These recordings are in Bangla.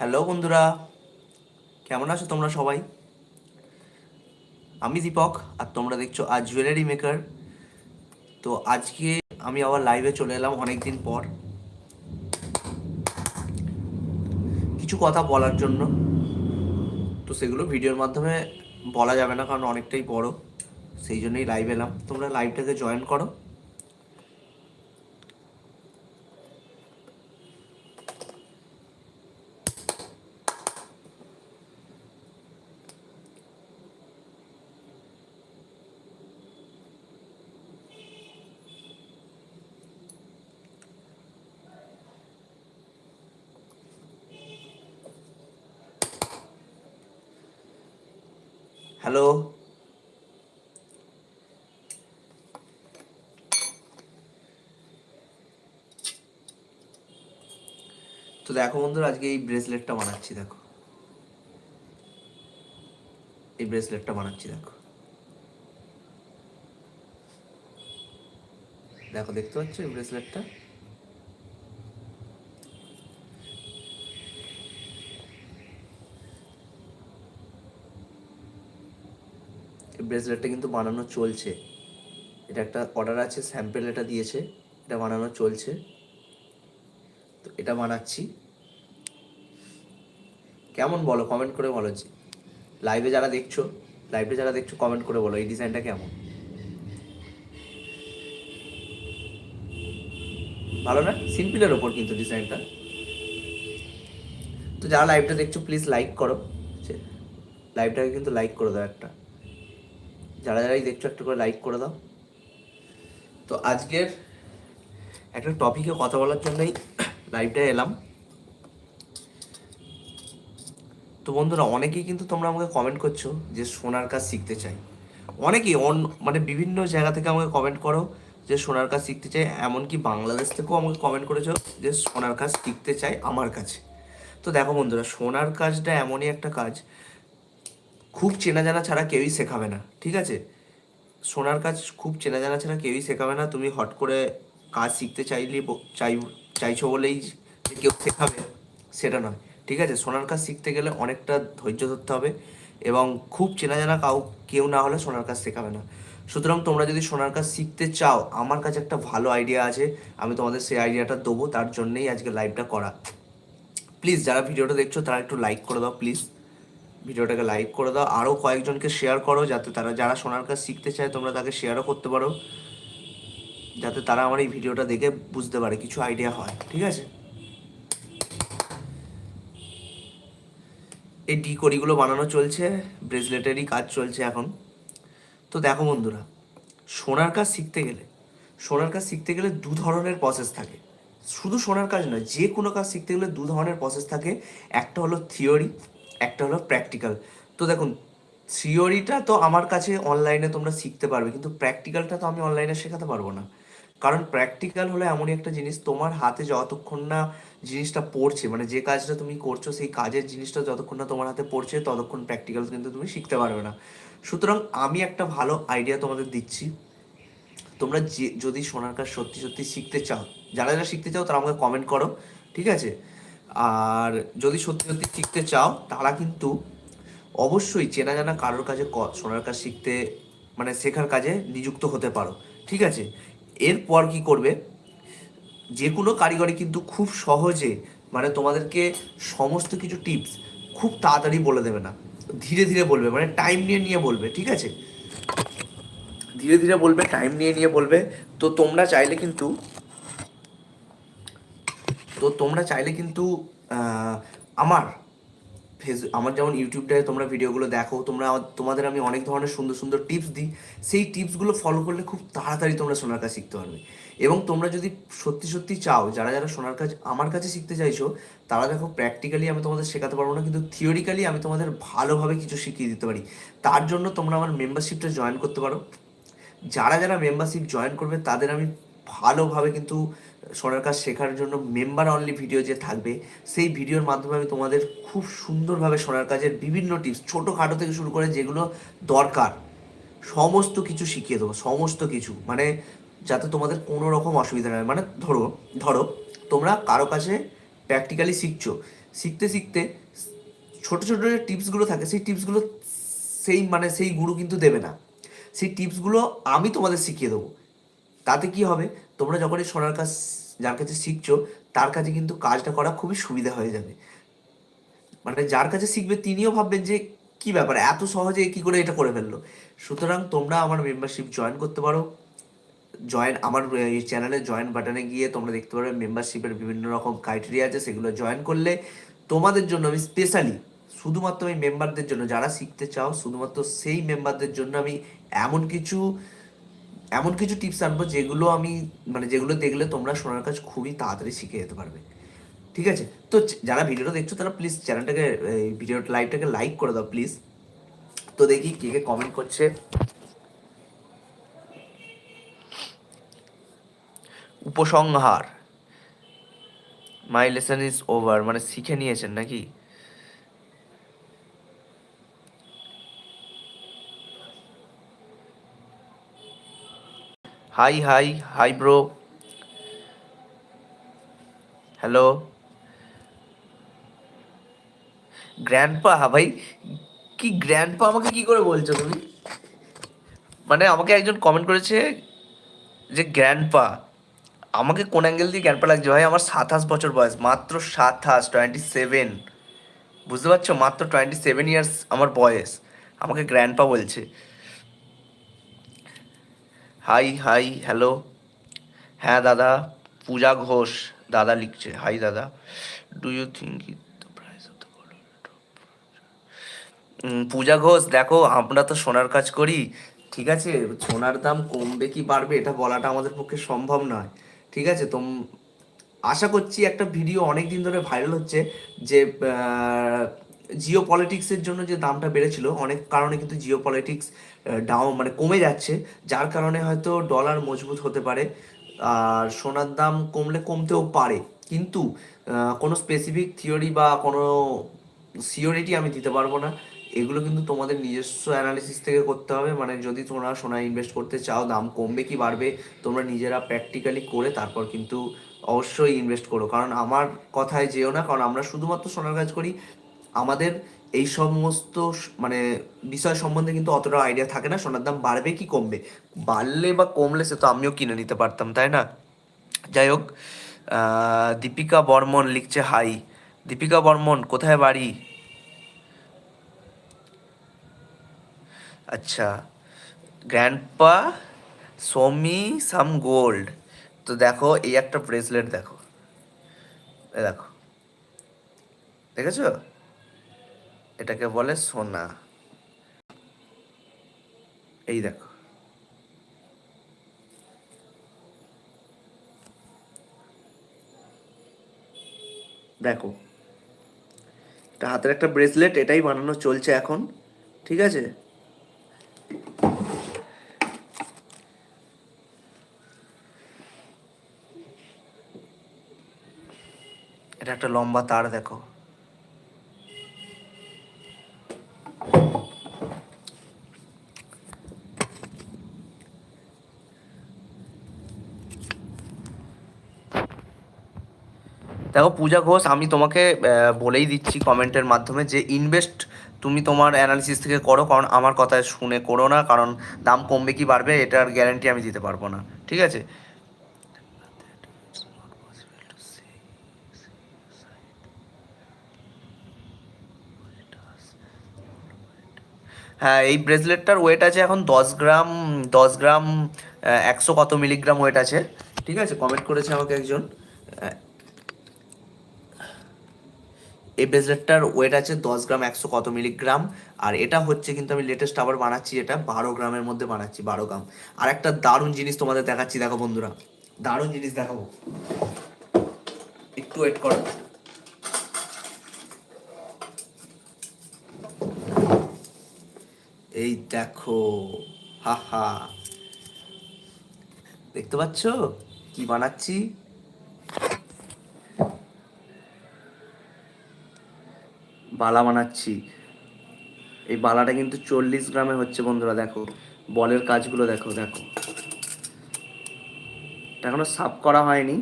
হ্যালো বন্ধুরা, কেমন আছো তোমরা সবাই? আমি দীপক আর তোমরা দেখছ আজ জুয়েলারি মেকার তো আজকে আমি আবার লাইভে চলে এলাম অনেক দিন পর। কিছু কথা বলার জন্য। তো সেগুলো ভিডিওর মাধ্যমে বলা যাবে না, কারণ অনেকটাই বড়। সেই জন্যই লাইভ এলাম। তোমরা লাইভটাকে জয়েন করো। হ্যালো তো দেখো বন্ধুরা, আজকে এই ব্রেসলেটটা বানাচ্ছি, দেখো। এই ব্রেসলেটটা বানাচ্ছি, দেখো। দেখো, দেখতে পাচ্ছ এই ব্রেসলেটটা ব্রেসলেটটা কিন্তু বানানো চলছে। এটা একটা অর্ডার আছে স্যাম্পেল এটা দিয়েছে, এটা বানানো চলছে। তো এটা বানাচ্ছি। কেমন বলো কমেন্ট করে বলো যে লাইভে যারা দেখছ লাইভে যারা দেখছ কমেন্ট করে বলো, এই ডিজাইনটা কেমন? ভালো না? সিম্পলের ওপর কিন্তু ডিজাইনটা তো যারা লাইভটা দেখছ প্লিজ লাইক করো। লাইভটাকে কিন্তু লাইক করে দাও একটা। যারা যারাই দেখছ, একটু করে লাইক করে দাও। তো আজকের একটা টপিকে কথা বলার জন্যই লাইভটা এলাম। তো বন্ধুরা, অনেকেই কিন্তু তোমরা আমাকে কমেন্ট করছ যে সোনার কাজ শিখতে চাই। অনেকেই অন মানে বিভিন্ন জায়গা থেকে আমাকে কমেন্ট করো যে সোনার কাজ শিখতে চাই, এমনকি বাংলাদেশ থেকেও আমাকে কমেন্ট করেছ যে সোনার কাজ শিখতে চাই আমার কাছে। তো দেখো বন্ধুরা, সোনার কাজটা এমনই একটা কাজ খুব চেনা জানা ছাড়া কেউই শেখাবে না, ঠিক আছে? সোনার কাজ খুব চেনা জানা ছাড়া কেউই শেখাবে না, তুমি হট করে কাজ শিখতে চাইলে চাই চাইছো বলেই কেউ শেখাবে, সেটা নয়, ঠিক আছে? সোনার কাজ শিখতে গেলে অনেকটা ধৈর্য ধরতে হবে এবং খুব চেনা জানা কাউ, কেউ না হলে সোনার কাজ শেখাবে না। সুতরাং তোমরা যদি সোনার কাজ শিখতে চাও, আমার কাছে একটা ভালো আইডিয়া আছে, আমি তোমাদের সেই আইডিয়াটা দেবো, তার জন্যেই আজকে লাইভটা করা। প্লিজ, যারা ভিডিওটা দেখছ, তারা একটু লাইক করে দাও, প্লিজ। ভিডিওটাকে লাইক করে দাও। আরও কয়েকজনকে শেয়ার করো, যাতে তারা যারা সোনার কাজ শিখতে চায়, তোমরা তাকে শেয়ারও করতে পারো। যাতে তারা আমার এই ভিডিওটা দেখে বুঝতে পারে, কিছু আইডিয়া হয়, ঠিক আছে? এই ডি কড়িগুলো বানানো চলছে ব্রেসলেটেরই কাজ চলছে এখন। তো দেখো বন্ধুরা, সোনার কাজ শিখতে গেলে, সোনার কাজ শিখতে গেলে দু ধরনের প্রসেস থাকে। শুধু সোনার কাজ নয়, যে কোনো কাজ শিখতে গেলে দু ধরনের প্রসেস থাকে। একটা হলো থিওরি একটা হলো প্র্যাকটিক্যাল তো দেখুন থিওরিটা তো আমার কাছে অনলাইনে তোমরা শিখতে পারবে, কিন্তু প্র্যাকটিক্যালটা তো আমি অনলাইনে শেখাতে পারব না। কারণ প্র্যাকটিক্যাল হলো এমনই একটা জিনিস, তোমার হাতে যতক্ষণ না জিনিসটা পড়ছে মানে যে কাজটা তুমি করছ, সেই কাজের জিনিসটা যতক্ষণ না তোমার হাতে পড়ছে, ততক্ষণ প্র্যাকটিক্যাল কিন্তু তুমি শিখতে পারবে না। সুতরাং আমি একটা ভালো আইডিয়া তোমাদের দিচ্ছি। তোমরা যে, যদি সোনার কাজ সত্যি সত্যি শিখতে চাও, যারা যারা শিখতে চাও তারা আমাকে কমেন্ট করো, ঠিক আছে? আর যদি সত্যি সত্যি শিখতে চাও, তারা কিন্তু অবশ্যই চেনা জানা কারোর কাছে সোনার কাজ শিখতে মানে শেখার কাজে নিযুক্ত হতে পারো। ঠিক আছে? এরপর কি করবে? যে কোনো কারিগরি কিন্তু খুব সহজে মানে তোমাদেরকে সমস্ত কিছু টিপস খুব তাড়াতাড়ি বলে দেবে না। ধীরে ধীরে বলবে মানে টাইম নিয়ে নিয়ে বলবে, ঠিক আছে? ধীরে ধীরে বলবে, টাইম নিয়ে নিয়ে বলবে। তো তোমরা চাইলে কিন্তু তো তোমরা চাইলে কিন্তু আমার ফেস, আমার যেমন ইউটিউবটায় তোমরা ভিডিওগুলো দেখো, তোমরা, তোমাদের আমি অনেক ধরনের সুন্দর সুন্দর টিপস দিই। সেই টিপসগুলো ফলো করলে খুব তাড়াতাড়ি তোমরা সোনার কাজ শিখতে পারবে। এবং তোমরা যদি সত্যি সত্যি চাও, যারা যারা সোনার কাজ আমার কাছে শিখতে চাইছো, তারা দেখো প্র্যাকটিক্যালি আমি তোমাদের শেখাতে পারব না, কিন্তু থিওরিক্যালি আমি তোমাদের ভালোভাবে কিছু শিখিয়ে দিতে পারি। তার জন্য তোমরা আমার মেম্বারশিপটা জয়েন করতে পারো। যারা যারা মেম্বারশিপ জয়েন করবে, তাদের আমি ভালোভাবে কিন্তু সোনার কাজ শেখার জন্য মেম্বার অনলি ভিডিও যে থাকবে, সেই ভিডিওর মাধ্যমে আমি তোমাদের খুব সুন্দরভাবে সোনার কাজের বিভিন্ন টিপস ছোটোখাটো থেকে শুরু করে যেগুলো দরকার, সমস্ত কিছু শিখিয়ে দেবো, সমস্ত কিছু। মানে যাতে তোমাদের কোনো রকম অসুবিধা না হয়। মানে ধরো ধরো, তোমরা কারও কাছে প্র্যাকটিক্যালি শিখছো। শিখতে শিখতে ছোট ছোট যে টিপসগুলো থাকে, সেই টিপসগুলো সেই মানে সেই গুরু কিন্তু দেবে না। সেই টিপসগুলো আমি তোমাদের শিখিয়ে দেবো। তাতে কি হবে? তোমরা যখনই সোনার কাজ, যার কাছে শিখছো, তার কাছে কিন্তু কাজটা করা খুবই সুবিধা হয়ে যাবে। মানে যার কাছে শিখবে, তিনিও ভাববেন যে, কি ব্যাপার? এত সহজে কি করে এটা করে ফেলল? সুতরাং তোমরা আমার মেম্বারশিপ জয়েন করতে পারো। জয়েন আমার এই চ্যানেলে জয়েন বাটনে গিয়ে তোমরা দেখতে পারবে মেম্বারশিপের বিভিন্ন রকম ক্রাইটেরিয়া আছে, সেগুলো জয়েন করলে তোমাদের জন্য আমি স্পেশালি শুধুমাত্র এই মেম্বারদের জন্য, যারা শিখতে চাও, শুধুমাত্র সেই মেম্বারদের জন্য আমি এমন কিছু এমন কিছু টিপস আনব যেগুলো আমি মানে যেগুলো দেখলে তোমরা সোনার কাজ খুবই তাড়াতাড়ি শিখে যেতে পারবে। ঠিক আছে? তো যারা ভিডিওটা দেখছ তারা প্লিজ চ্যানেলটাকে ভিডিও লাইভটাকে লাইক করে দাও প্লিজ তো দেখি কে কে কমেন্ট করছে। উপসংহার। মাই লেসন ইজ ওভার মানে শিখে নিয়েছেন নাকি? Hi hi hi bro hello grandpa ভাই, কি গ্র্যান্ডপা আমাকে কি করে বলছো তুমি? মানে আমাকে একজন কমেন্ট করেছে যে গ্র্যান্ডপা আমাকে কোন অ্যাঙ্গেল দিয়ে গ্র্যান্ডপা লাগছে? ভাই, আমার সাতাশ বছর বয়স, মাত্র সাতাশ টোয়েন্টি সেভেন বুঝতে পারছ? মাত্র টোয়েন্টি সেভেন ইয়ার্স আমার বয়স। আমাকে গ্র্যান্ডপা বলছে। Hi hi, hello. হ্যাঁ দাদা, পূজা ঘোষ, দাদা লিখছে। হাই, দাদা। Do you think Puja Ghosh, দেখো, আমরা তো সোনার কাজ করি। ঠিক আছে? সোনার দাম কমবে কি বাড়বে, এটা বলাটা আমাদের পক্ষে সম্ভব নয়। ঠিক আছে? তোম আশা করছি একটা ভিডিও অনেক দিন ধরে ভাইরাল হচ্ছে যে জিও পলিটিক্সের জন্য যে দামটা বেড়েছিল, অনেক কারণে কিন্তু জিও পলিটিক্স ডাউন মানে কমে যাচ্ছে। যার কারণে হয়তো ডলার মজবুত হতে পারে, আর সোনার দাম কমলে কমতেও পারে। কিন্তু কোনো স্পেসিফিক থিওরি বা কোনো সিওরিটি আমি দিতে পারব না। এগুলো কিন্তু তোমাদের নিজস্ব অ্যানালিসিস থেকে করতে হবে। মানে যদি তোমরা সোনা ইনভেস্ট করতে চাও, দাম কমবে কি বাড়বে, তোমরা নিজেরা প্র্যাকটিক্যালি করে তারপর কিন্তু অবশ্যই ইনভেস্ট করো। কারণ আমার কথায় যেও না, কারণ আমরা শুধুমাত্র সোনার কাজ করি। আমাদের এই সমস্ত মানে বিষয় সম্বন্ধে কিন্তু অতটা আইডিয়া থাকে না। সোনার দাম বাড়বে কি কমবে? বাড়লে বা কমলে সে তো আমিও কিনে নিতে পারতাম, তাই না? যাই হোক দীপিকা বর্মন লিখছে, হাই, দীপিকা বর্মন, কোথায় বাড়ি? আচ্ছা গ্র্যান্ডপা সোমি সাম গোল্ড। তো দেখো, এই একটা ব্রেসলেট দেখো। দেখো, দেখেছ? এটাকে বলে সোনা। এই দেখো। দেখো, এটা হাতের একটা ব্রেসলেট এটাই বানানো চলছে এখন, ঠিক আছে? এটা একটা লম্বা তার, দেখো। দেখো, পূজা ঘোষ, আমি তোমাকে বলেই দিচ্ছি কমেন্টের মাধ্যমে যে ইনভেস্ট তুমি তোমার অ্যানালিসিস থেকে করো, কারণ আমার কথা শুনে করো না, কারণ দাম কমবে কি বাড়বে, এটার গ্যারান্টি আমি দিতে পারব না, ঠিক আছে? হ্যাঁ এই ব্রেসলেটটার ওয়েট আছে এখন দশ গ্রাম দশ গ্রাম একশো কত মিলিগ্রাম ওয়েট আছে, ঠিক আছে? কমেন্ট করেছে আমাকে একজন এই ব্রেসলেটটার ওয়েট আছে দশ গ্রাম একশো কত মিলিগ্রাম আর এটা হচ্ছে কিন্তু আমি লেটেস্ট আবার বানাচ্ছি এটা বারো গ্রামের মধ্যে বানাচ্ছি, বারো গ্রাম। আর একটা দারুণ জিনিস তোমাদের দেখাচ্ছি, দেখো বন্ধুরা। দারুণ জিনিস দেখাবো। একটু ওয়েট করো। এই দেখো হা হা দেখতে পাচ্ছ? কি বানাচ্ছি? বালা বানাচ্ছি। এই বালাটা কিন্তু চল্লিশ গ্রামে হচ্ছে বন্ধুরা, দেখো। বলের কাজগুলো দেখো দেখো। এটা এখনও সাফ করা হয়নি।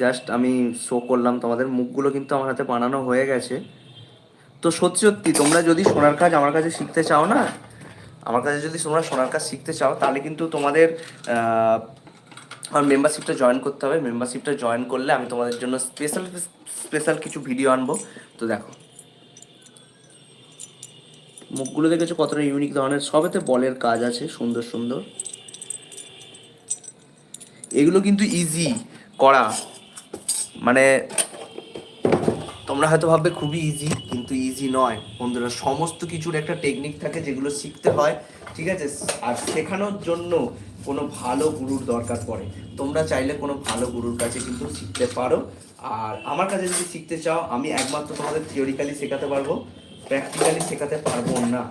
জাস্ট আমি শো করলাম তোমাদের, মুখগুলো কিন্তু আমার হাতে বানানো হয়ে গেছে। তো সত্যি সত্যি, তোমরা যদি সোনার কাজ আমার কাছে শিখতে চাও না, আমার কাছে যদি তোমরা সোনার কাজ শিখতে চাও, তাহলে কিন্তু তোমাদের আমার মেম্বারশিপটা জয়েন করতে হবে। মেম্বারশিপটা জয়েন করলে আমি তোমাদের জন্য স্পেশাল স্পেশাল কিছু ভিডিও আনব। তো দেখো। মুখগুলো দেখেছ কতটা ইউনিক ধরনের? সবেতে বলের কাজ আছে, সুন্দর সুন্দর। এগুলো কিন্তু ইজি করা। মানে তোমরা হয়তো ভাববে খুবই ইজি কিন্তু ইজি নয়। বন্ধুরা, সমস্ত কিছুর একটা টেকনিক থাকে যেগুলো শিখতে হয়, ঠিক আছে? আর শেখানোর জন্য কোনো ভালো গুরুর দরকার পড়ে। তোমরা চাইলে কোনো ভালো গুরুর কাছে কিন্তু শিখতে পারো। আর আমার কাছে যদি শিখতে চাও, আমি একমাত্র তোমাদের থিওরিক্যালি শেখাতে পারব। প্র্যাকটিক্যালি শেখাতে পারব না।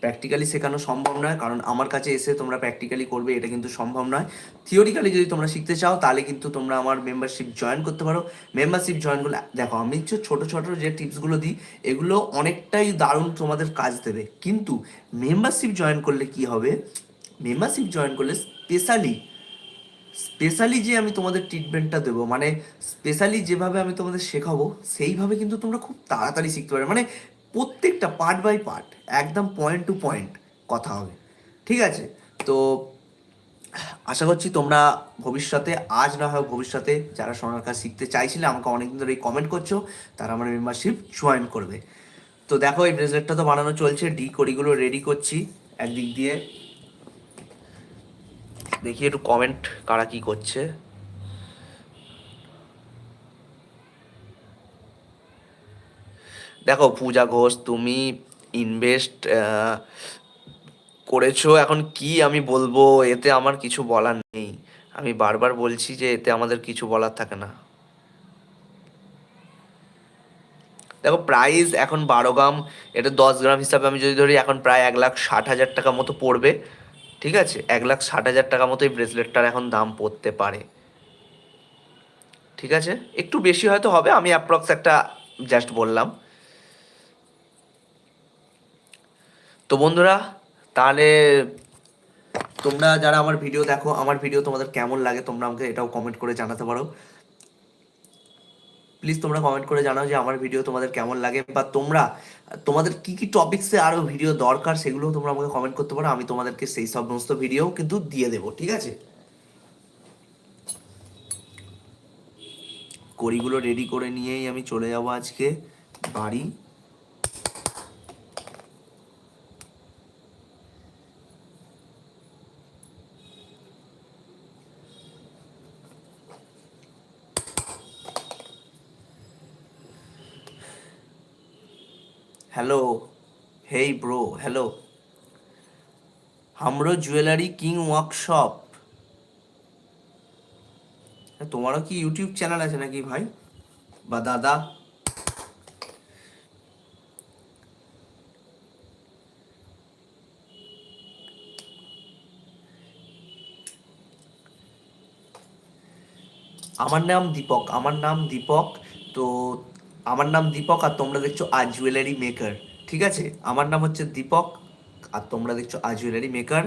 প্র্যাকটিক্যালি শেখানো সম্ভব নয়, কারণ আমার কাছে এসে তোমরা প্র্যাকটিক্যালি করবে, এটা কিন্তু সম্ভব নয়। থিওরিক্যালি যদি তোমরা শিখতে চাও, তাহলে কিন্তু তোমরা আমার মেম্বারশিপ জয়েন করতে পারো। মেম্বারশিপ জয়েন করলে, দেখো, আমি হচ্ছে ছোটো ছোটো যে টিপসগুলো দিই, এগুলো অনেকটাই দারুণ তোমাদের কাজ দেবে। কিন্তু মেম্বারশিপ জয়েন করলে কি হবে? মেম্বারশিপ জয়েন করলে স্পেশালি স্পেশালি যে আমি তোমাদের ট্রিটমেন্টটা দেবো মানে স্পেশালি যেভাবে আমি তোমাদের শেখাবো, সেইভাবে কিন্তু তোমরা খুব তাড়াতাড়ি শিখতে পারবে। মানে প্রত্যেকটা পার্ট বাই পার্ট একদম পয়েন্ট টু পয়েন্ট কথা হবে। ঠিক আছে? তো আশা করছি তোমরা ভবিষ্যতে, আজ না হয় ভবিষ্যতে যারা সোনার কাজ শিখতে চাইছিলে, আমাকে অনেকদিন ধরে কমেন্ট করছ, তারা আমার মেম্বারশিপ জয়েন করবে। তো দেখো, এই ব্রেসলেটটা তো বানানো চলছে ডি কড়িগুলো রেডি করছি, একদিক দিয়ে। দেখি একটু কমেন্ট কারা কি করছে। দেখো, পূজা ঘোষ, তুমি ইনভেস্ট করেছ। এখন কি আমি বলব? এতে আমার কিছু বলার নেই। আমি বারবার বলছি যে, এতে আমাদের কিছু বলার থাকে না। দেখো প্রাইস এখন বারো গ্রাম। এটা দশ গ্রাম হিসাবে আমি যদি ধরি, এখন প্রায় এক লাখ ষাট হাজার টাকা মতো পড়বে। ঠিক আছে? এক লাখ ষাট হাজার টাকা মতো এই ব্রেসলেটটার এখন দাম পড়তে পারে। ঠিক আছে? একটু বেশি হয়তো হবে, আমি অ্যাপ্রক্স একটা জাস্ট বললাম। তো বন্ধুরা, তাহলে তোমরা যারা আমার ভিডিও দেখো, আমার ভিডিও তোমাদের কেমন লাগে তোমরা আমাকে এটাও কমেন্ট করে জানাতে পারো। প্লিজ তোমরা কমেন্ট করে জানাও যে আমার ভিডিও তোমাদের কেমন লাগে বা তোমরা, তোমাদের কি কি টপিক্সে আরও ভিডিও দরকার সেগুলো তোমরা আমাকে কমেন্ট করতে পারো, আমি তোমাদেরকে সেই সমস্ত ভিডিও কিন্তু দিয়ে দেবো, ঠিক আছে? কড়িগুলো রেডি করে নিয়েই আমি চলে যাব আজকে, বাড়ি। Hello hey bro hello Hamro jewellery king workshop তোমারও কি ইউটিউব চ্যানেল আছে নাকি ভাই? বা দাদা? আমার নাম দীপক, আমার নাম দীপক। তো আমার নাম দীপক আর তোমরা দেখছ আ জুয়েলারি মেকার ঠিক আছে? আমার নাম হচ্ছে দীপক আর তোমরা দেখছ আ জুয়েলারি মেকার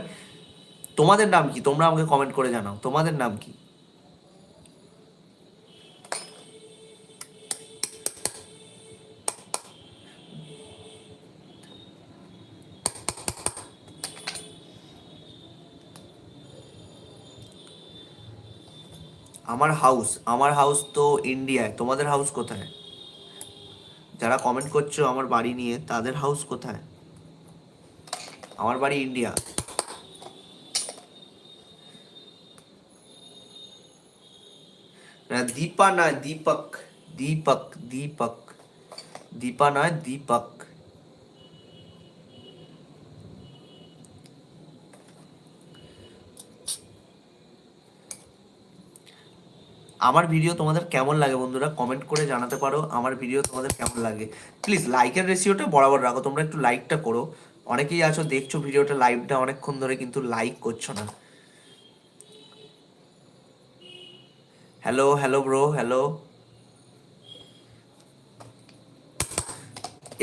তোমাদের নাম কি? তোমরা আমাকে কমেন্ট করে জানাও। তোমাদের নাম কি? আমার হাউস আমার হাউস তো ইন্ডিয়ায় তোমাদের হাউস কোথায়? যারা কমেন্ট করছ আমার বাড়ি নিয়ে, তাদের হাউস কোথায়? আমার বাড়ি ইন্ডিয়া না, দীপা নয়, দীপক দীপক দীপক। দীপা নয়, দীপক। আমার ভিডিও তোমাদের কেমন লাগে বন্ধুরা? কমেন্ট করে জানাতে পারো। আমার ভিডিও তোমাদের কেমন লাগে? প্লিজ লাইকের রেশিওটা বরাবর রাখো। তোমরা একটু লাইকটা করো। অনেকেই আছো, দেখছ ভিডিওটা লাইভটা অনেকক্ষণ ধরে কিন্তু লাইক করছ না। হ্যালো হ্যালো ব্রো হ্যালো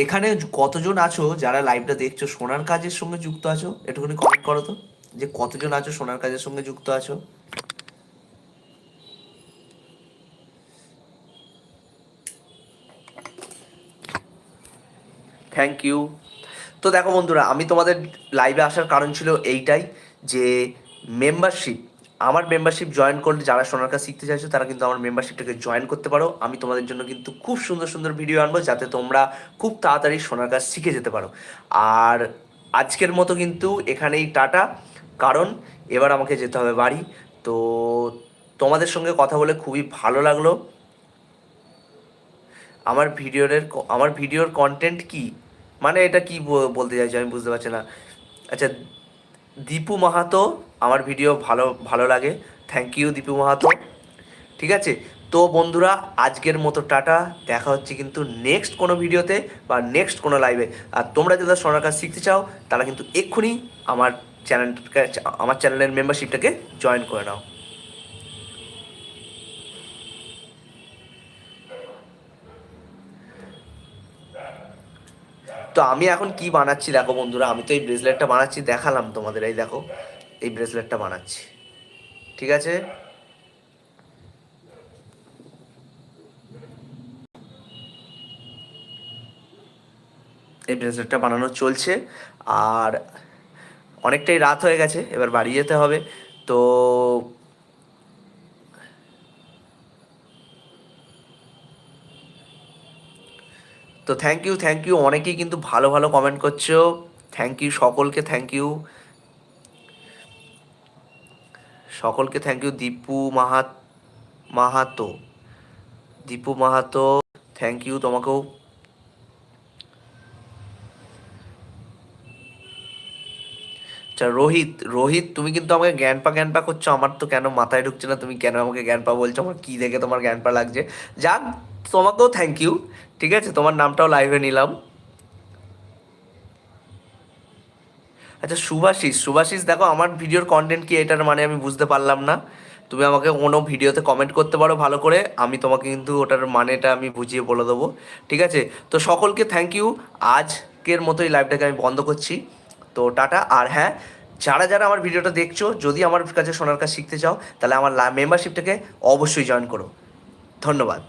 এখানে কতজন আছো যারা লাইভটা দেখছ? সোনার কাজের সঙ্গে যুক্ত আছো? একটুখানি কমেন্ট করো তো। যে কতজন আছো, সোনার কাজের সঙ্গে যুক্ত আছো? থ্যাংক ইউ তো দেখো বন্ধুরা, আমি তোমাদের লাইভে আসার কারণ ছিল এইটাই যে মেম্বারশিপ আমার মেম্বারশিপ জয়েন করলে যারা সোনার কাজ শিখতে চাইছো, তারা কিন্তু আমার মেম্বারশিপটাকে জয়েন করতে পারো। আমি তোমাদের জন্য কিন্তু খুব সুন্দর সুন্দর ভিডিও আনব যাতে তোমরা খুব তাড়াতাড়ি সোনার কাজ শিখে যেতে পারো। আর আজকের মতো কিন্তু এখানেই টাটা। কারণ এবার আমাকে যেতে হবে বাড়ি। তো তোমাদের সঙ্গে কথা বলে খুবই ভালো লাগল। আমার ভিডিওর আমার ভিডিওর কন্টেন্ট কি? মানে এটা কি বলতে চাইছি? আমি বুঝতে পারছি না। আচ্ছা দীপু মাহাতো, আমার ভিডিও ভালো ভালো লাগে। Thank you Dipu Mahato. ঠিক আছে? তো বন্ধুরা, আজকের মতো টাটা। দেখা হচ্ছে কিন্তু নেক্সট কোনো ভিডিওতে বা নেক্সট কোনো লাইভে আর তোমরা যারা সোনার কাজ শিখতে চাও, তারা কিন্তু এক্ষুনি আমার চ্যানেলটাকে আমার চ্যানেলের মেম্বারশিপটাকে জয়েন করে নাও। তো আমি এখন কি বানাচ্ছি? দেখো বন্ধুরা, আমি তো এই ব্রেসলেটটা বানাচ্ছি, দেখালাম তোমাদের। এই দেখো, এই ব্রেসলেটটা বানাচ্ছি। ঠিক আছে? এই ব্রেসলেটটা বানানো চলছে, আর অনেকটাই রাত হয়ে গেছে, এবার বাড়ি যেতে হবে। তো তো থ্যাংক ইউ থ্যাংক ইউ অনেকেই কিন্তু ভালো ভালো কমেন্ট করছ। থ্যাংক ইউ সকলকে থ্যাংক ইউ সকলকে thank you Dipu Mahat Mahato. Dipu Mahato thank you তোমাকেও। আচ্ছা রোহিত রোহিত, তুমি কিন্তু আমাকে জ্ঞানপা জ্ঞানপা করছ। আমার তো কেন মাথায় ঢুকছে না, তুমি কেন আমাকে জ্ঞানপা বলছো? আমার কি দেখে তোমার জ্ঞানপা লাগছে? যাক তোমাকেও থ্যাংক ইউ ঠিক আছে? তোমার নামটাও লাইভে নিলাম। আচ্ছা সুভাষিস সুভাষিস, দেখো আমার ভিডিওর কন্টেন্ট কি এটার মানে আমি বুঝতে পারলাম না। তুমি আমাকে কোনো ভিডিওতে কমেন্ট করতে পারো ভালো করে, আমি তোমাকে কিন্তু ওটার মানেটা আমি বুঝিয়ে বলে দেবো, ঠিক আছে? তো সকলকে থ্যাংক ইউ আজকের মতো এই লাইভটাকে আমি বন্ধ করছি। তো টাটা, আর হ্যাঁ যারা যারা আমার ভিডিওটা দেখছ, যদি আমার কাছে সোনার কাজ শিখতে চাও, তাহলে আমার মেম্বারশিপটাকে অবশ্যই জয়েন করো। ধন্যবাদ।